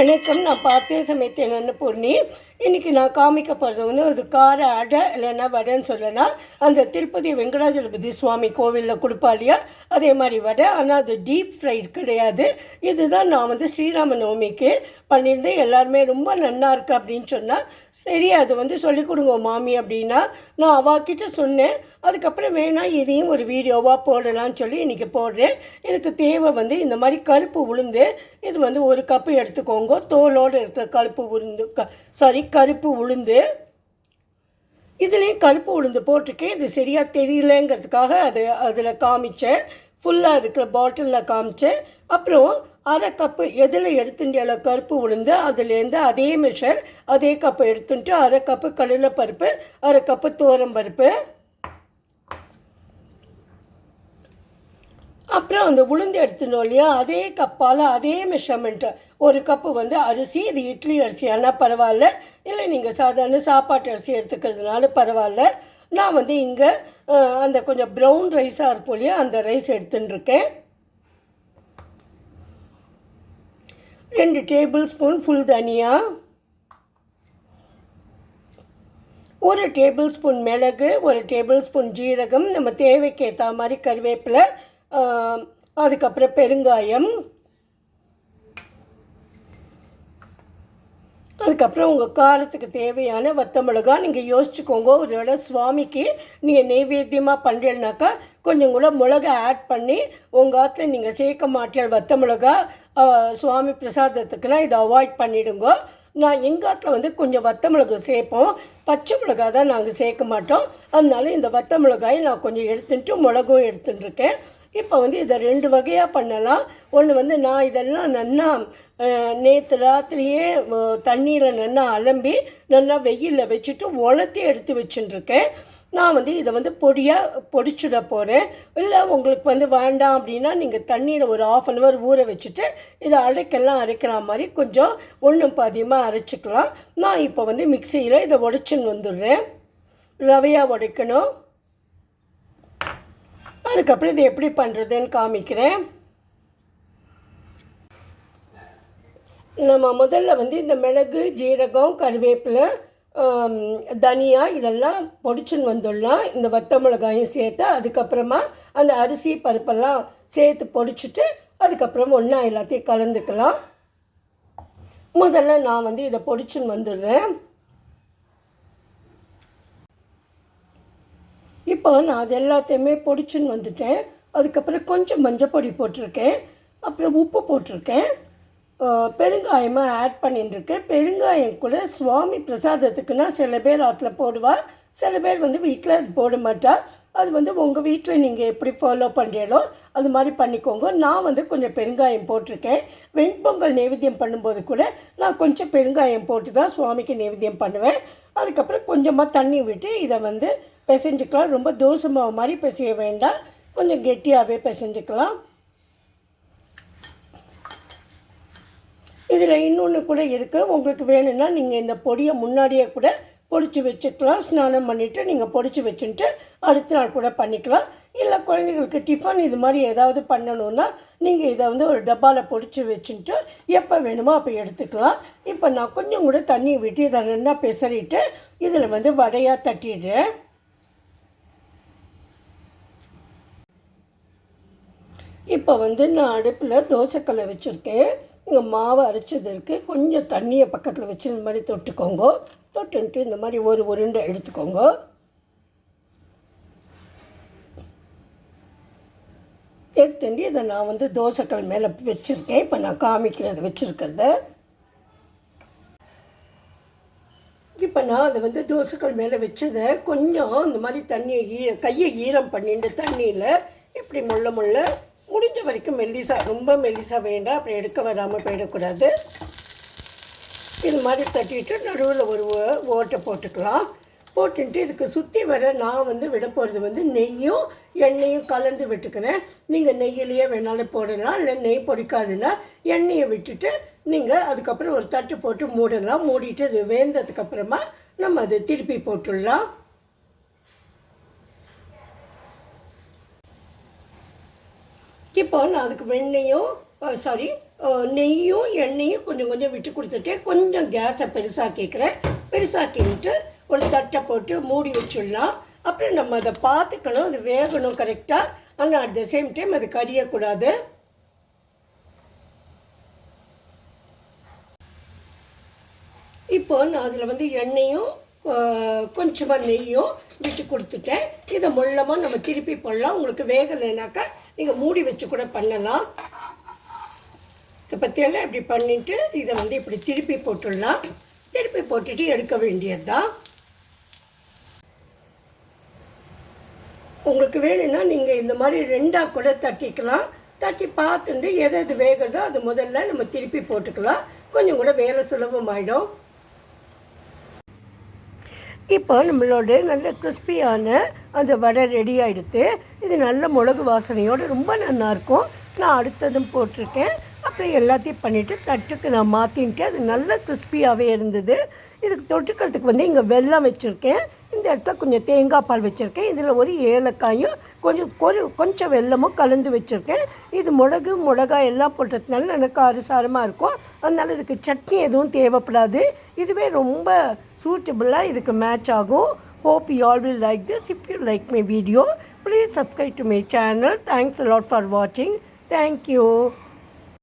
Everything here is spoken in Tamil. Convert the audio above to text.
வணக்கம். நான் பார்த்தேன் சமைத்தேன். அன்னபூர்ணி இன்றைக்கி நான் காமிக்கப்படுறது வந்து ஒரு கார அடை இல்லைன்னா வடைன்னு சொல்லலாம் அந்த திருப்பதி வெங்கடாஜலபதி சுவாமி கோவிலில் கொடுப்பா இல்லையா அதே மாதிரி வடை ஆனால் அது டீப் ஃப்ரைட் கிடையாது. இதுதான் நான் வந்து ஸ்ரீராம நவமிக்கு பண்ணியிருந்தேன். எல்லாருமே ரொம்ப நன்னாக இருக்குது அப்படின்னு சொன்னால் சரி அது வந்து சொல்லிக் கொடுங்க மாமி அப்படின்னா நான் அவாக்கிட்ட சொன்னேன். அதுக்கப்புறம் வேணால் இதையும் ஒரு வீடியோவாக போடலாம்னு சொல்லி இன்றைக்கி போடுறேன். இதுக்கு தேவை வந்து இந்த மாதிரி கருப்பு உளுந்து இது வந்து ஒரு கப்பு எடுத்துக்கோங்க. தோலோடு இருக்கிற கருப்பு உளுந்து க சாரி கருப்பு உளுந்து. இதுலேயும் கருப்பு உளுந்து போட்டிருக்கேன். இது சரியாக தெரியலங்கிறதுக்காக அது அதில் காமிச்சேன். ஃபுல்லாக இருக்கிற பாட்டிலில் காமிச்சேன். அப்புறம் அரை கப்பு எதில் எடுத்துட்டியல கருப்பு உளுந்து அதுலேருந்து அதே மிஷர் அதே கப்பு எடுத்துட்டு அரை கப்பு கடலை பருப்பு அரை கப்பு துவரம்பருப்பு அப்புறம் அந்த உளுந்து எடுத்துட்டோம் இல்லையா? அதே கப்பால் அதே மெஷர்மெண்ட்டு ஒரு கப்பு வந்து அரிசி இது இட்லி அரிசி ஆனால் பரவாயில்ல. இல்லை நீங்கள் சாதாரண சாப்பாட்டு அரிசி எடுத்துக்கிறதுனால பரவாயில்ல. நான் வந்து இங்கே அந்த கொஞ்சம் ப்ரௌன் ரைஸாக இருக்கும் இல்லையா அந்த ரைஸ் எடுத்துன்னு இருக்கேன் ரெண்டு டேபிள் ஸ்பூன் ஃபுல் தனியா. ஒரு டேபிள் ஸ்பூன் மிளகு ஒரு டேபிள் ஸ்பூன் ஜீரகம் நம்ம தேவைக்கு ஏற்ற மாதிரி கருவேப்பிலை அதுக்கப்புறம் பெருங்காயம். அதுக்கப்புறம் உங்கள் காரத்துக்கு தேவையான வத்த மிளகா நீங்கள் யோசிச்சுக்கோங்க. ஒரு வேளை சுவாமிக்கு நீங்கள் நெய்வேத்தியமாக பண்ணுறீங்கனாக்கா கொஞ்சம் கூட மிளகா ஆட் பண்ணி உங்கள் ஆற்றுல நீங்கள் சேர்க்க மாட்டேன் வத்த மிளகா சுவாமி பிரசாதத்துக்குலாம் இதை அவாய்ட் பண்ணிவிடுங்க நான் எங்கள் ஆற்றுல வந்து கொஞ்சம் வத்த மிளகு சேர்ப்போம். பச்சை மிளகா தான் நாங்கள் சேர்க்க மாட்டோம். அதனால இந்த வத்த மிளகாயை நான் கொஞ்சம் எடுத்துட்டு மிளகும் எடுத்துட்டுருக்கேன் இப்போ வந்து இதை ரெண்டு வகையாக பண்ணலாம். ஒன்று வந்து நான் இதெல்லாம் நன்னா நேற்று ராத்திரியே தண்ணியில் நல்லா அலம்பி நல்லா வெயிலில் வச்சுட்டு உலர்த்தி எடுத்து வச்சுட்டுருக்கேன் நான் வந்து இதை வந்து பொடியாக பொடிச்சுட போகிறேன் இல்லை உங்களுக்கு வந்து வேண்டாம் அப்படின்னா நீங்கள் தண்ணியில் ஒரு ஆஃப் அன் ஹவர் ஊற வச்சுட்டு இதை அரைக்கெல்லாம் அரைக்கிற மாதிரி கொஞ்சம் ஒன்றும் பாதியமாக அரைச்சிக்கலாம். நான் இப்போ வந்து மிக்சியில் இதை உடைச்சின்னு வந்துடுறேன். ரவையாக உடைக்கணும். அதுக்கப்புறம் இதை எப்படி பண்ணுறதுன்னு காமிக்கிறேன். நம்ம முதல்ல வந்து இந்த மிளகு ஜீரகம் கருவேப்பிலை தனியா இதெல்லாம் பொடிச்சுன்னு வந்துடலாம். இந்த வத்த மிளகாயும் சேர்த்து அதுக்கப்புறமா அந்த அரிசி பருப்பெல்லாம் சேர்த்து பொடிச்சிட்டு அதுக்கப்புறம் ஒன்றா எல்லாத்தையும் கலந்துக்கலாம். முதல்ல நான் வந்து இதை பொடிச்சுன்னு வந்துடுறேன். இப்போ நான் அது எல்லாத்தையுமே பொடிச்சுன்னு வந்துட்டேன். அதுக்கப்புறம் கொஞ்சம் மஞ்சள் பொடி போட்டிருக்கேன். அப்புறம் உப்பு போட்டிருக்கேன். பெருங்காயமாக ஆட் பண்ணிட்டுருக்கு பெருங்காயம் கூட சுவாமி பிரசாதத்துக்குன்னா சில பேர் ஆற்றுல போடுவார். சில பேர் வந்து வீட்டில் அது போட மாட்டார். அது வந்து உங்கள் வீட்டில் நீங்கள் எப்படி ஃபாலோ பண்ணுறீங்களோ அது மாதிரி பண்ணிக்கோங்க. நான் வந்து கொஞ்சம் பெருங்காயம் போட்டிருக்கேன். வெண்பொங்கல் நைவேத்தியம் பண்ணும்போது கூட நான் கொஞ்சம் பெருங்காயம் போட்டு தான் சுவாமிக்கு நைவேத்தியம் பண்ணுவேன். அதுக்கப்புறம் கொஞ்சமாக தண்ணி விட்டு இதை வந்து பிசைஞ்சுக்கலாம். ரொம்ப தோசை மாவு மாதிரி பிசைய வேண்டாம். கொஞ்சம் கெட்டியாகவே பிசைஞ்சுக்கலாம். இதில் இன்னொன்று கூட இருக்குது உங்களுக்கு வேணும்னா நீங்கள் இந்த பொடியை முன்னாடியே கூட பொடிச்சு வச்சுக்கலாம். ஸ்நானம் பண்ணிவிட்டு நீங்கள் பொடிச்சு வச்சுட்டு அடுத்த நாள் கூட பண்ணிக்கலாம். இல்லை குழந்தைங்களுக்கு டிஃபன் இது மாதிரி ஏதாவது பண்ணணுன்னா நீங்கள் இதை வந்து ஒரு டப்பாவில் பொடிச்சு வச்சுட்டு எப்போ வேணுமோ அப்போ எடுத்துக்கலாம். இப்போ நான் கொஞ்சம் கூட தண்ணி விட்டு இதை நல்லா பெசறிட்டு இதில் வந்து வடையாக தட்டிடுறேன். இப்போ வந்து நான் அடுப்பில் தோசைக்கல்லை வச்சுருக்கேன். இங்கே மாவை அரைச்சது இருக்குது கொஞ்சம் தண்ணியை பக்கத்தில் வச்சு இந்த மாதிரி தொட்டுக்கோங்க. தொட்டுன்ட்டு இந்த மாதிரி ஒரு உருண்டை எடுத்துக்கோங்க. எடுத்துட்டு இதை நான் வந்து தோசைக்கல் மேலே வச்சுருக்கேன். இப்போ நான் காமிக்கிறது வச்சுருக்கிறத. இப்போ நான் அதை வந்து தோசைக்கல் மேலே வச்சதை கொஞ்சம் இந்த மாதிரி தண்ணியை ஈர கையை ஈரம் பண்ணிட்டு தண்ணியில் இப்படி முள்ள முள்ள முடிஞ்ச வரைக்கும் மெல்லிசா ரொம்ப மெல்லிசா வேண்டாம். அப்படி எடுக்க வராமல் போயிடக்கூடாது. இது மாதிரி தட்டிட்டு நடுவில் ஒரு ஓ- ஓட்டை போட்டுக்கலாம். போட்டுட்டு இதுக்கு சுற்றி வர நான் வந்து விட போகிறது வந்து நெய்யும் எண்ணெயும் கலந்து விட்டுக்கிறேன் நீங்கள் நெய்யிலேயே வேணாலும் போடலாம். இல்லை நெய் பொடிக்காதுன்னா எண்ணெயை விட்டுட்டு நீங்கள் அதுக்கப்புறம் ஒரு தட்டு போட்டு மூடலாம். மூடிட்டு அது வேந்ததுக்கப்புறமா நம்ம அதை திருப்பி போட்டுடலாம். இப்போ நான் அதுக்கு வெண்ணெயும் சாரி நெய்யும் எண்ணெயும் கொஞ்சம் கொஞ்சம் விட்டு கொடுத்துட்டு கொஞ்சம் கேஸை பெருசாக கேட்குறேன் பெருசாக்கிட்டு ஒரு தட்டை போட்டு மூடி வச்சிடலாம். அப்புறம் நம்ம அதை பார்த்துக்கணும் அது வேகணும் கரெக்டாக ஆனால் அட் த சேம் டைம் அது கரியக்கூடாது இப்போ நான் அதில் வந்து எண்ணெயும் கொஞ்சமாக நெய்யும் விட்டு கொடுத்துட்டேன். இதை முள்ளமாக நம்ம திருப்பி போடலாம். உங்களுக்கு வேகலைனாக்கா நீங்கள் மூடி வச்சு கூட பண்ணலாம். இதை பற்றியெல்லாம் இப்படி பண்ணிவிட்டு இதை வந்து இப்படி திருப்பி போட்டுடலாம். திருப்பி போட்டுட்டு எடுக்க வேண்டியது தான் உங்களுக்கு வேணும்னா நீங்கள் இந்த மாதிரி ரெண்டாக கூட தட்டிக்கலாம். தட்டி பார்த்துட்டு எது எது வேகிறதோ அது முதல்ல நம்ம திருப்பி போட்டுக்கலாம். கொஞ்சம் கூட வேலை சுலபமாயிடும். இப்போ நம்மளோட நல்ல கிறிஸ்பியான அந்த வடை ரெடி ஆகிடுத்து இது நல்ல மிளகு வாசனையோடு ரொம்ப நல்லாயிருக்கும். நான் அடுத்ததும் போட்டிருக்கேன். அப்புறம் எல்லாத்தையும் பண்ணிவிட்டு தட்டுக்கு நான் மாற்றின்ட்டு அது நல்ல கிறிஸ்பியாகவே இருந்தது. இதுக்கு தொட்டுக்கிறதுக்கு வந்து இங்கே வெல்லம் வச்சுருக்கேன். இந்த இடத்துல கொஞ்சம் தேங்காய் பால் வச்சுருக்கேன். இதில் ஒரு ஏலக்காயும் கொஞ்சம் ஒரு கொஞ்சம் வெல்லமும் கலந்து வச்சுருக்கேன். இது மிளகு மிளகாய் எல்லாம் போட்டதுனால எனக்கு அரிசாரமாக இருக்கும். அதனால் இதுக்கு சட்னி எதுவும் தேவைப்படாது. இதுவே ரொம்ப சூட்டபுளாக இதுக்கு மேட்ச் ஆகும். Hope you all will like this if you like my video please subscribe to my channel thanks lot for வாட்சிங் தேங்க்யூ